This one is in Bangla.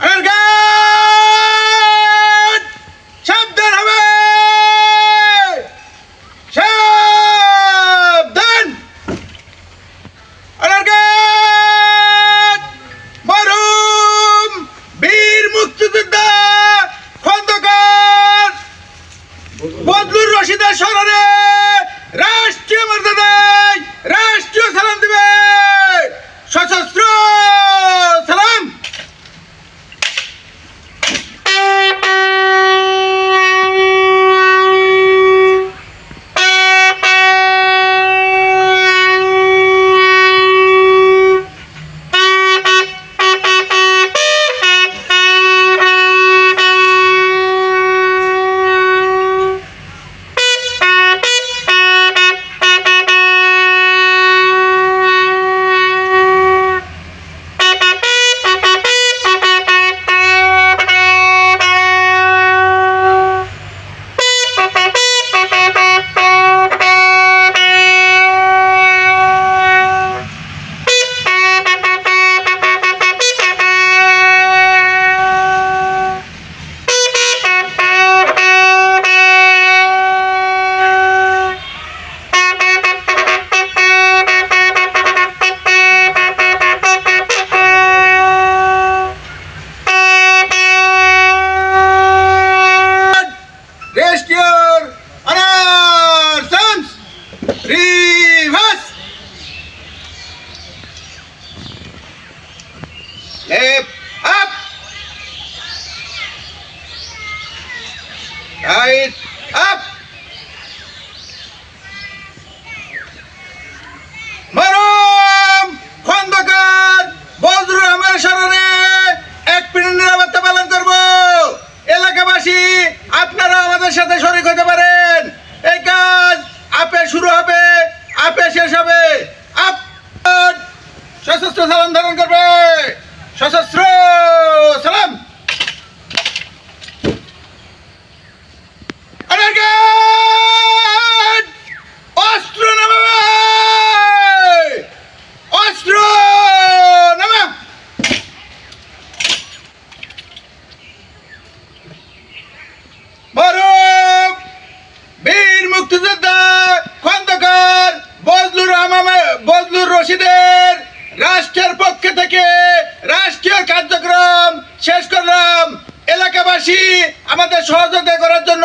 Ergen! Şebden hemen! Şebden! Ergen! Varım! Bir mutlulukta kondokan! Bodlur Raşid'e şararı! Right, up. মরম খন্দকার বজরুল রহমানের স্মরণে এক মিনিট নিরাপত্তা পালন করব। এলাকাবাসী আপনারা আমাদের সাথে শরিক হতে পারেন। এই কাজ আপে শুরু হবে, আপে শেষ হবে। আপ সশস্ত্র সালাম ধারণ করবে। সশস্ত্র সহযোগিতা করার জন্য